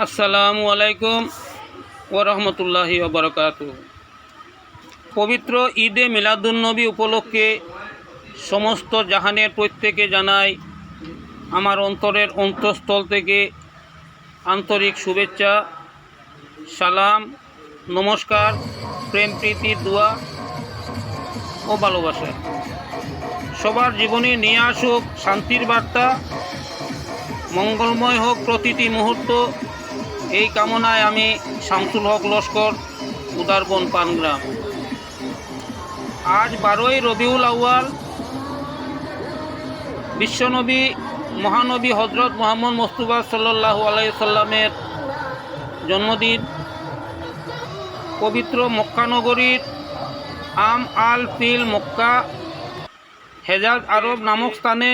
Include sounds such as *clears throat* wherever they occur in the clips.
আসসালামু আলাইকুম ও রহমতুল্লাহি পবিত্র ঈদে মিলাদুন্নবী উপলক্ষে সমস্ত জাহানের প্রত্যেকে জানাই আমার অন্তরের অন্তঃস্থল থেকে আন্তরিক শুভেচ্ছা, সালাম, নমস্কার, প্রেম, প্রীতি, দোয়া ও ভালোবাসা। সবার জীবনে নিয়ে আসুক শান্তির বার্তা, মঙ্গলময় হোক প্রতিটি মুহূর্ত এই কামনায় আমি শামসুল হক লস্কর উদারবন পানগ্রাম। আজ বারোই রবিউল আউয়াল, বিশ্বনবী, মহানবী হজরত মোহাম্মদ মোস্তফা সাল্লাহ আলাইসাল্লামের জন্মদিন, পবিত্র মক্কানগরীর আম আল ফিল মক্কা, হেজাজ আরব নামক স্থানে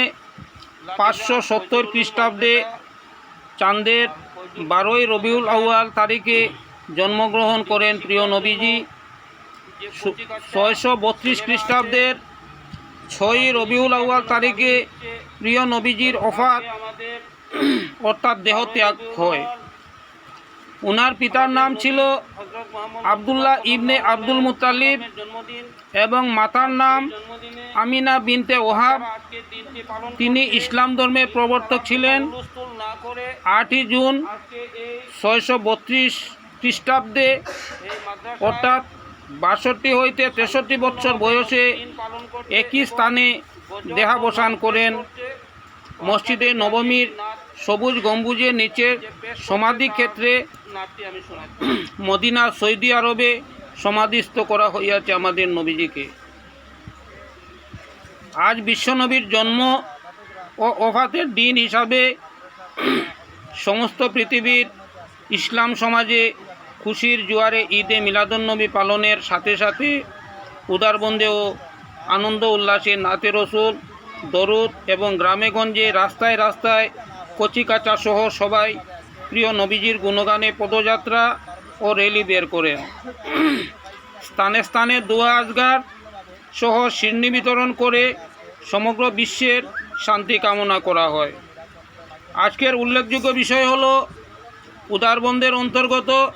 পাঁচশো সত্তর খ্রিস্টাব্দে চাঁদের বারোই রবিউল আউয়াল তারিখে জন্মগ্রহণ করেন প্রিয় নবীজি। ছয়শো বত্রিশ খ্রিস্টাব্দের ছয়ই রবিউল আউয়াল তারিখে প্রিয় নবীজির অফাত অর্থাৎ দেহত্যাগ হয়। ওনার পিতার নাম ছিল আবদুল্লাহ ইবনে আব্দুল মুতালিব এবং মাতার নাম আমিনা বিনতে ওহাব। তিনি ইসলাম ধর্মের প্রবর্তক ছিলেন। আটই জুন ছয়শো বত্রিশ খ্রিস্টাব্দে অর্থাৎ বাষট্টি হইতে তেষট্টি বছর বয়সে একই স্থানে দেহাবসান করেন। মসজিদে নবমীর সবুজ গম্বুজের নিচের সমাধি ক্ষেত্রে *clears throat* মদিনা সৌদি আরবে সমাধিস্থ করা হইয়াছে আমাদের নবীজিকে। আজ বিশ্বনবীর জন্ম ও অফাতের দিন হিসাবে সমস্ত পৃথিবীর ইসলাম সমাজে খুশির জোয়ারে ঈদে মিলাদুন্নবী পালনের সাথে সাথে উদারবন্দে ও আনন্দ উল্লাসে নাতে রসুল, দরুদ এবং গ্রামেগঞ্জে রাস্তায় রাস্তায় কচিকাচা সহ সবাই প্রিয় নবীজির গুণগানে পদযাত্রা ও র্যালি বের করেন। স্থানে স্থানে দোয়া আজগার সহ শিরনি বিতরণ করে সমগ্র বিশ্বের শান্তি কামনা করা হয়। আজকের উল্লেখযোগ্য বিষয় হল, উদারবন্দের অন্তর্গত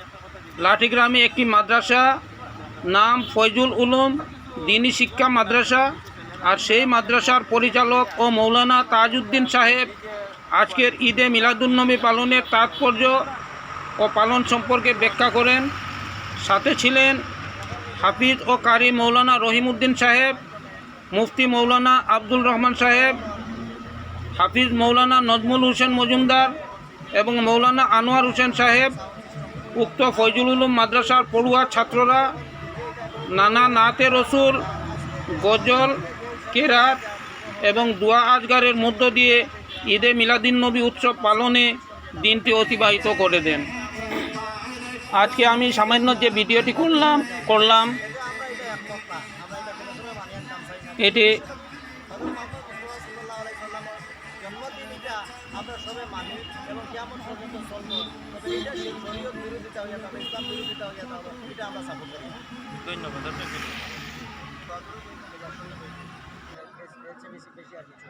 লাঠিগ্রামে একটি মাদ্রাসা, নাম ফয়জুল উলুম, দিনী শিক্ষা মাদ্রাসা, আর সেই মাদ্রাসার পরিচালক ও মৌলানা তাজউদ্দিন সাহেব আজকের ঈদে মিলাদুন্নবী পালনের তাৎপর্য ও পালন সম্পর্কে ব্যাখ্যা করেন। সাথে ছিলেন হাফিজ ও কারি মৌলানা রহিমউদ্দিন সাহেব, মুফতি মৌলানা আব্দুল রহমান সাহেব হাফিজ মৌলানা নজমুল হোসেন মজুমদার এবং মৌলানা আনোয়ার হোসেন সাহেব, উক্ত ফয়জুল উলুম মাদ্রাসার পড়ুয়া ছাত্ররা, নানা নাতে রসুল, গজল, কেরাত এবং দোয়া আজগারের মধ্য দিয়ে ঈদে মিলাদিন নবী উৎসব পালনে দিনটি অতিবাহিত করে দেন। আজকে আমি সামান্য যে ভিডিওটি করলাম করলাম, এটি আমরা সবাই মানি এবং কেমন পর্যন্ত চলবো তবে এটা সেই শরীয়ত বিরোধিতা হয়ে যাবে ইসলাম বিরোধিতা হয়ে যাবে এটা আমরা সাপোর্ট করি ধন্যবাদ আপনাকে বেশি আর কিছু।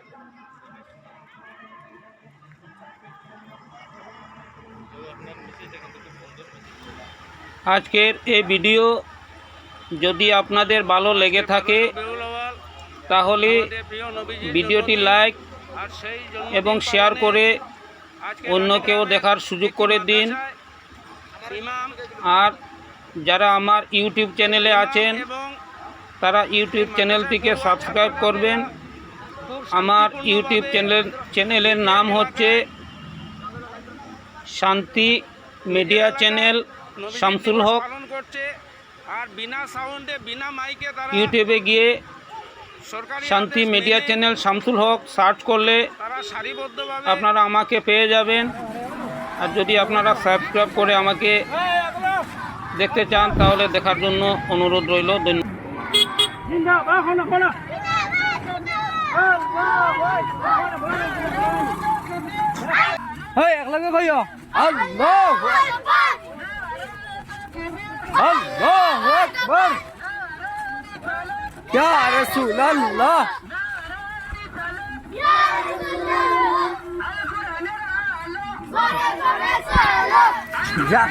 আজকের এই ভিডিও যদি আপনাদের ভালো লেগে থাকে তাহলে ভিডিওটি লাইক এবং শেয়ার করে অন্যকেও দেখার সুযোগ করে দিন। আর যারা আমার ইউটিউব চ্যানেলে আছেন তারা ইউটিউব চ্যানেলটিকে সাবস্ক্রাইব করবেন। আমার ইউটিউব চ্যানেল চ্যানেলের নাম হচ্ছে শান্তি মিডিয়া চ্যানেল শামসুল হক। আর বিনা সাউন্ডে বিনা মাইকে ইউটিউবে গিয়ে Shanti media channel Shamsul Haq search করলে আপনারা আমাকে পেয়ে যাবেন। আর যদি আপনারা সাবস্ক্রাইব করে আমাকে দেখতে চান তাহলে দেখার জন্য অনুরোধ রইল। ধন্যবাদ। या रसूल अल्लाह जा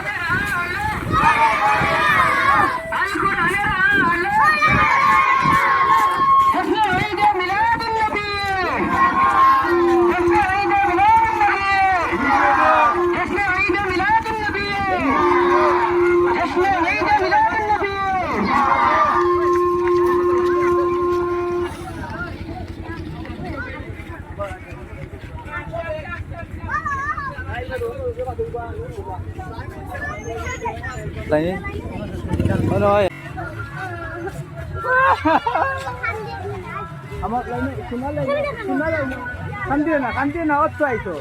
Sole, sole, sole. আমার লাইনে শোনা লাইনে শোনা লাইনে। কান্দিও না কান্দিও না অত আইতো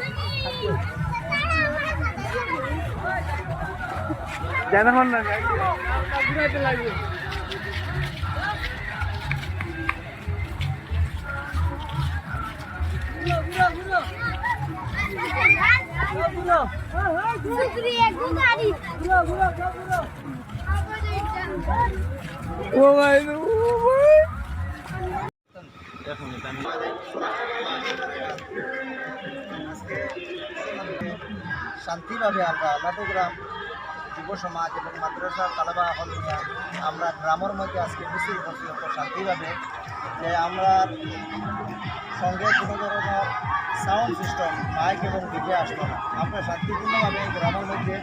জানা হন না ও ভাই ও ভাই। শান্তিভাবে আমরা নাটগ্রাম যুব সমাজ এবং মাদ্রাসা তালাবা হল আমরা গ্রামের মধ্যে আজকে মিছিল করছি অত শান্তিভাবে যে আমরা সঙ্গে কোনো ধরনের সাউন্ড সিস্টেম মাইক এবং ডিজে আসলো না। আমরা শান্তিপূর্ণভাবে গ্রামের মধ্যে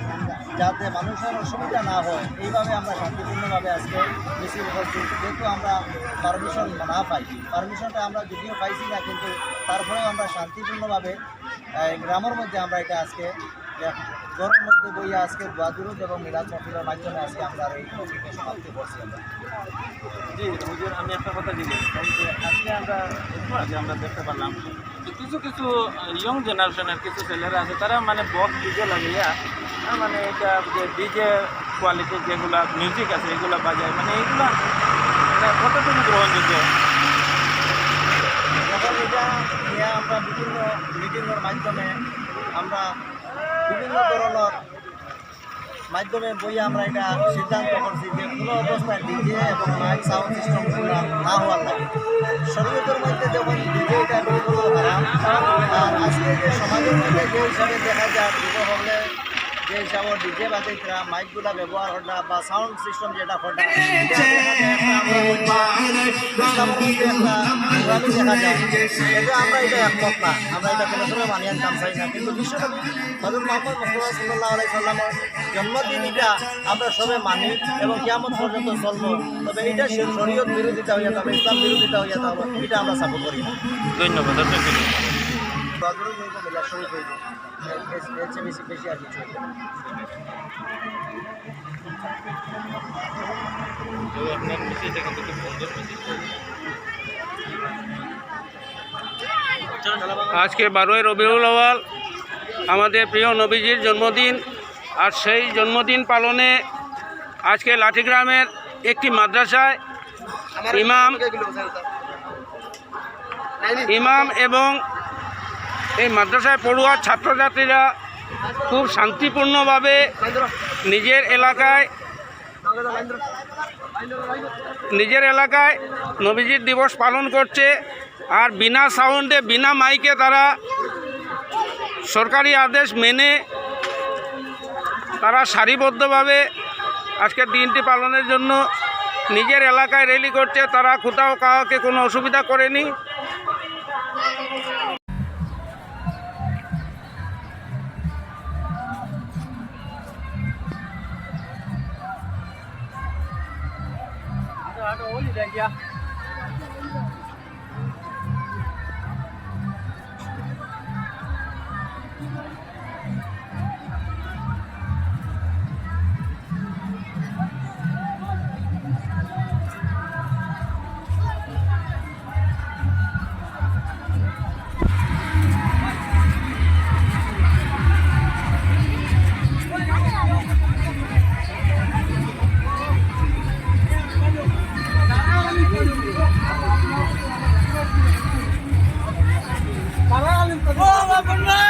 যাতে মানুষের অসুবিধা না হয়, এইভাবে আমরা শান্তিপূর্ণভাবে আজকে মিছিল করছি। যেহেতু আমরা পারমিশন না পাই পারমিশনটা আমরা যদিও পাইছি না, কিন্তু তারপরেও আমরা শান্তিপূর্ণভাবে গ্রামের মধ্যে আমরা এটা আজকে ঘরের মধ্যে বইয়া আজকে দোয়াদুরুদ এবং মিলাদ মফিলের মাধ্যমে আজকে আমরা এই টপিকে সমাপ্তি করছি আমরা। জি হুজুর আমি একটা কথা জিজ্ঞেস করি যে আজকে আমরা একটু আগে আমরা দেখতে পারলাম যে কিছু কিছু ইয়ং জেনারেশনের কিছু ছেলেরা আছে তারা মানে বক্স ডিজে লাগাইয়া আহ, মানে এটা যে ডিজে কোয়ালিটির যেগুলা মিউজিক আছে এগুলা বাজায়। মানে এইগুলা মানে কতটুকু গ্রহণযোগ্য? যখন এটা নিয়ে আমরা বিভিন্ন মিটিংয়ের মাধ্যমে আমরা বিভিন্ন ধরনের মাধ্যমে বই আমরা এটা সিদ্ধান্ত করছি যে কোনো অবস্থায় ডিজে এবং মাইক সাউন্ড সিস্টেম না হওয়ার লাগে। শরীয়তের মধ্যে যখন ডিজেটা আর আজকে সমাজের মধ্যে যে হিসাবে দেখা যায় যুব হলে যে হিসাবে ডিজে বাজাইতরা মাইকগুলা ব্যবহার করা বা সাউন্ড সিস্টেম যেটা করা এটা দেখা যায় একটা আমরা ইসলামের মধ্যে একটা নোংরামি দেখা যায় এটা আমরা এটা একমত না। আমরা এটা কোনো সময় মানিয়ে আনতাম চাই না কিন্তু বিশ্বনবী হজরত মোহাম্মদ মুস্তফা সাল্লাহ আলাই সাল্লামের জন্মদিন এটা আমরা সবাই মানি এবং কেমন পর্যন্ত চলবো তবে এটা শরীয়ত বিরোধিতা হইয়া যাবে ইসলাম বিরোধিতা হইয়া যাবে এটা আমরা সাপোর্ট করি ধন্যবাদ। এর চেয়ে বেশি বেশি আর কিছু খুব সুন্দর আজকে বারোই রবিউল আওয়াল আমাদের প্রিয় নবীজির জন্মদিন আর সেই জন্মদিন পালনে আজকে লাঠিগ্রামের একটি মাদ্রাসায় ইমাম ইমাম এবং এই মাদ্রাসায় পড়ুয়া ছাত্রছাত্রীরা খুব শান্তিপূর্ণভাবে নিজের এলাকায় নিজের এলাকায় নবীজির দিবস পালন করছে আর বিনা সাউন্ডে, বিনা মাইকে তারা সরকারি আদেশ মেনে তারা সারিবদ্ধভাবে আজকের দিনটি পালনের জন্য নিজের এলাকায় র্যালি করছে। তারা কোথাও কাউকে কোনো অসুবিধা করেনি। 再见。All right.